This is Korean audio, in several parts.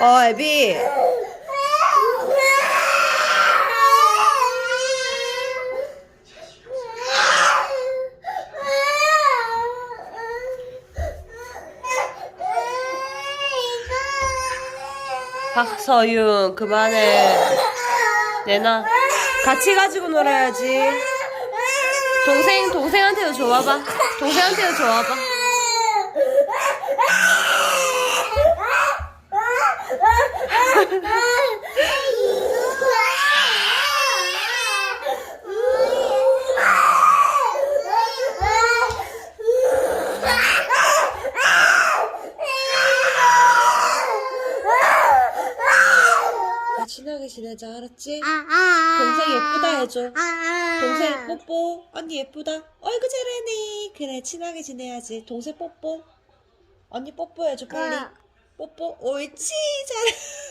어, 애비. 박서윤, 그만해. 내놔. 같이 가지고 놀아야지. 동생, 동생한테도 줘봐봐. 동생한테도 줘봐봐. 나 친하게 지내자, 알았지? 동생 예쁘다 해줘. 동생 뽀뽀. 언니 예쁘다. 어이구 잘하네. 그래 친하게 지내야지. 동생 뽀뽀. 언니 뽀뽀 해줘 빨리. 뽀뽀. 옳지 잘해.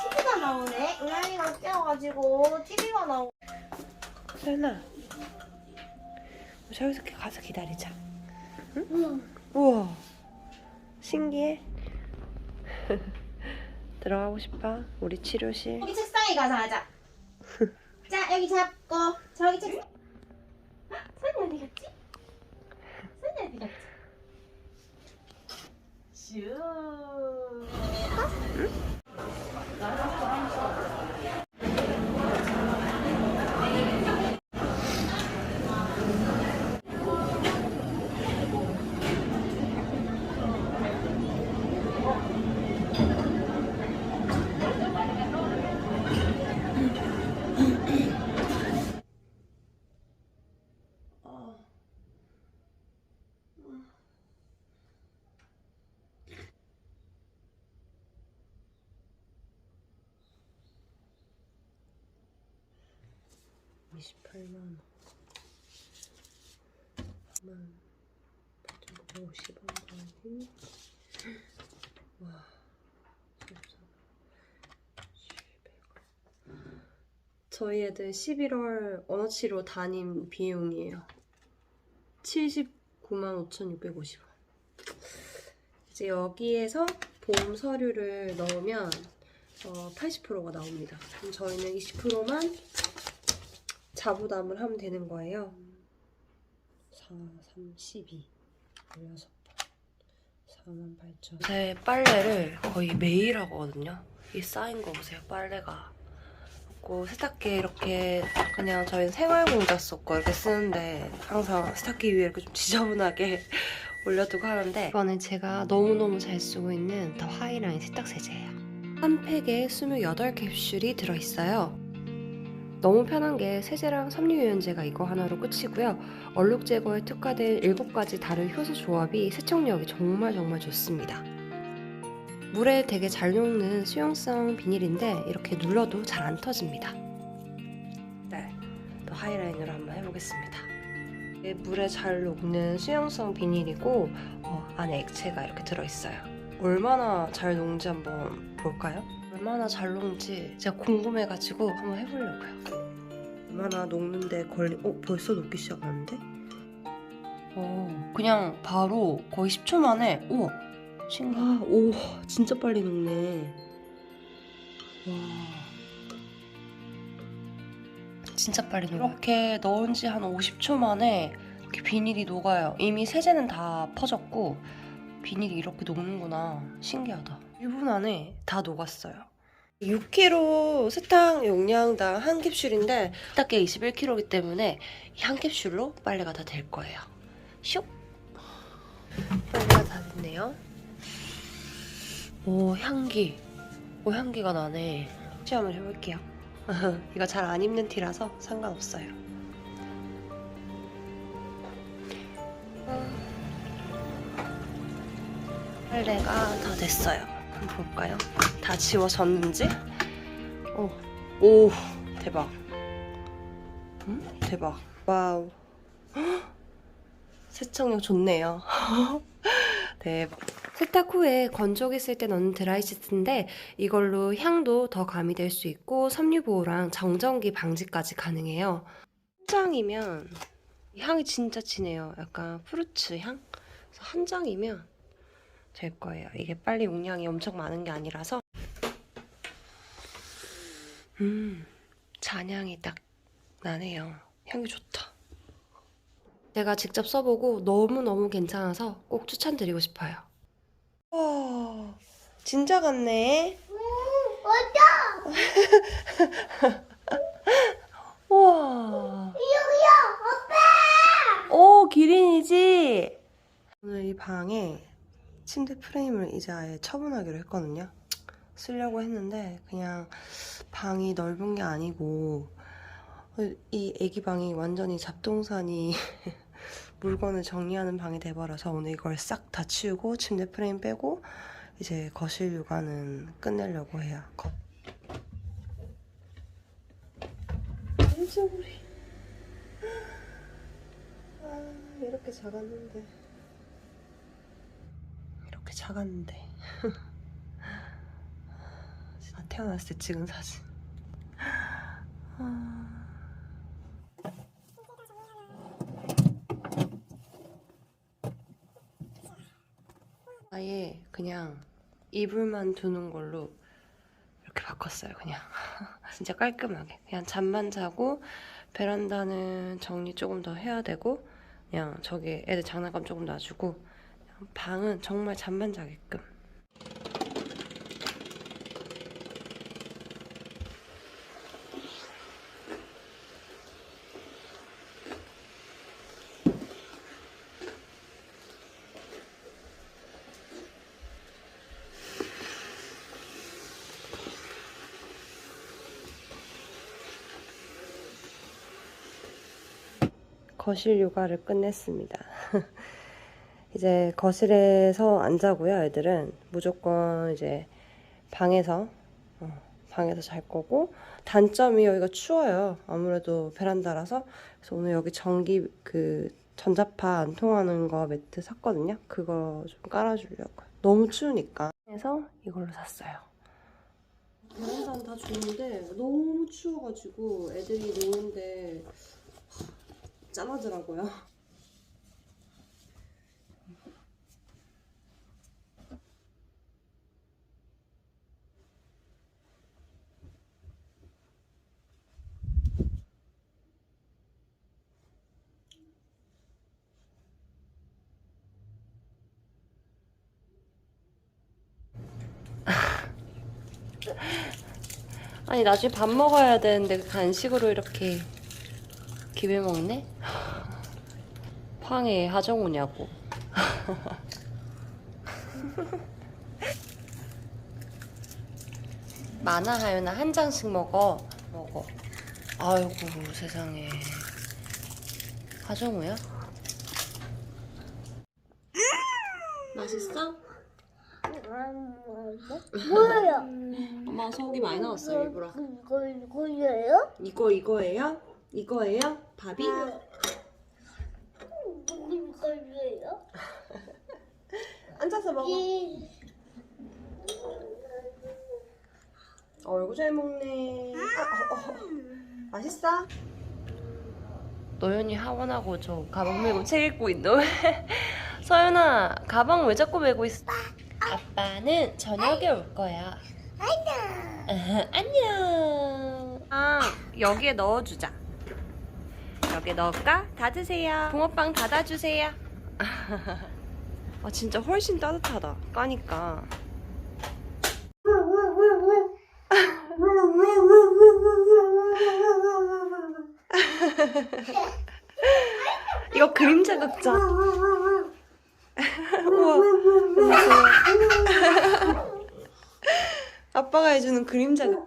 TV가 나오네. 은하이가 깨워가지고 TV가 나오. 서연아. 저기서 가서 기다리자. 응? 우와. 신기해. 들어가고 싶어? 우리 치료실. 여기 책상에 가서 하자. 자 여기 잡고 저기 책. 선이 어디 갔지? 선이 어디 갔지? 슈. 이 28만 원. 만 8,950원 더하기 와 14. 700원. 저희 애들 11월 언어치료 담임 비용이에요. 79만 5,650원. 이제 여기에서 보험 서류를 넣으면 어, 80%가 나옵니다. 그럼 저희는 20%만 자부담을 하면 되는 거예요. 4, 3, 12. 16번. 4만 8천. 제 빨래를 거의 매일 하거든요. 이 쌓인 거 보세요, 빨래가. 고 세탁기 이렇게 그냥 저희는 생활공자 썼고 이렇게 쓰는데 항상 세탁기 위에 이렇게 좀 지저분하게 올려두고 하는데 이거는 제가 너무너무 잘 쓰고 있는 더 하이라인 세탁 세제예요. 한 팩에 28캡슐이 들어있어요. 너무 편한 게 세제랑 섬유유연제가 이거 하나로 끝이고요. 얼룩 제거에 특화된 7가지 다른 효소 조합이 세척력이 정말 정말 좋습니다. 물에 되게 잘 녹는 수용성 비닐인데 이렇게 눌러도 잘 안 터집니다. 네, 또 하이라인으로 한번 해보겠습니다. 물에 잘 녹는 수용성 비닐이고 어, 안에 액체가 이렇게 들어있어요. 얼마나 잘 녹는지 한번 볼까요? 얼마나 잘 녹는지 제가 궁금해가지고 한번 해보려고요. 얼마나 녹는데 걸리... 어? 벌써 녹기 시작하는데? 어, 그냥 바로 거의 10초 만에 우와 신기해. 아, 오 진짜 빨리 녹네. 와 진짜 빨리 녹아. 이렇게 넣은 지 한 50초 만에 이렇게 비닐이 녹아요. 이미 세제는 다 퍼졌고 비닐이 이렇게 녹는구나. 신기하다. 1분 안에 다 녹았어요. 6kg 세탁 용량당 한 캡슐인데 세탁기 21kg이기 때문에 이 한 캡슐로 빨래가 다 될 거예요. 슉! 빨래가 다 됐네요. 오 향기. 오 향기가 나네. 시험을 해볼게요. 이거 잘 안 입는 티라서 상관없어요. 빨래가 다 됐어요. 한번 볼까요? 다 지워졌는지? 오, 오 대박. 음? 대박. 와우. 헉, 세척력 좋네요. 대박. 세탁 후에 건조기 쓸때 넣는 드라이 시트인데 이걸로 향도 더 가미될 수 있고 섬유 보호랑 정전기 방지까지 가능해요. 한 장이면 향이 진짜 진해요. 약간 프루츠 향? 그래서 한 장이면 될 거예요. 이게 빨리 용량이 엄청 많은 게 아니라서 음 잔향이 딱 나네요. 향이 좋다. 제가 직접 써보고 너무너무 괜찮아서 꼭 추천드리고 싶어요. 와, 진짜 같네. 우와. 오, 기린이지? 오늘 이 방에 침대 프레임을 이제 아예 처분하기로 했거든요. 쓰려고 했는데 그냥 방이 넓은 게 아니고 이 애기 방이 완전히 잡동사니 물건을 정리하는 방이 돼버려서 오늘 이걸 싹 다 치우고 침대 프레임 빼고 이제 거실 육아는 끝내려고 해요. 거... 깜짝우리 아 이렇게 작았는데 작았는데. 아, 태어났을 때 찍은 사진. 아... 아예 그냥 이불만 두는 걸로 이렇게 바꿨어요 그냥. 진짜 깔끔하게. 그냥 잠만 자고 베란다는 정리 조금 더 해야 되고 그냥 저기 애들 장난감 조금 놔주고 방은 정말 잠만 자게끔 거실 육아를 끝냈습니다. 이제 거실에서 안 자고요, 애들은. 무조건 이제 방에서, 어, 방에서 잘 거고. 단점이 여기가 추워요. 아무래도 베란다라서. 그래서 오늘 여기 전기 그 전자파 안 통하는 거 매트 샀거든요. 그거 좀 깔아주려고요. 너무 추우니까. 그래서 이걸로 샀어요. 베란다는 다 좋은데 너무 추워가지고 애들이 노는데 짠하더라고요. 아니 나중에 밥 먹어야 되는데 간식으로 이렇게 기회 먹네? 팡에 하정우냐고. 많아 하윤아 한 장씩 먹어. 먹어. 아이고 세상에. 하정우야? 맛있어? 뭐예요? 엄마 소고기 많이 넣었어 일부러. 이거 이거예요? 이거 이거예요? 이거예요? 밥이? 이거예요? 앉아서 먹어. 어이구 잘 먹네. 아, 어, 어. 맛있어? 노현이 하원하고 저 가방 메고 책 읽고 있노. 서윤아 가방 왜 자꾸 메고 있어? 아빠는 저녁에 올 거야. 안녕. 안녕. 아 여기에 넣어주자. 여기에 넣을까? 닫으세요. 붕어빵 닫아주세요. 아 진짜 훨씬 따뜻하다. 까니까. 이거 그림자 극장. 아빠가 해주는 그림자 극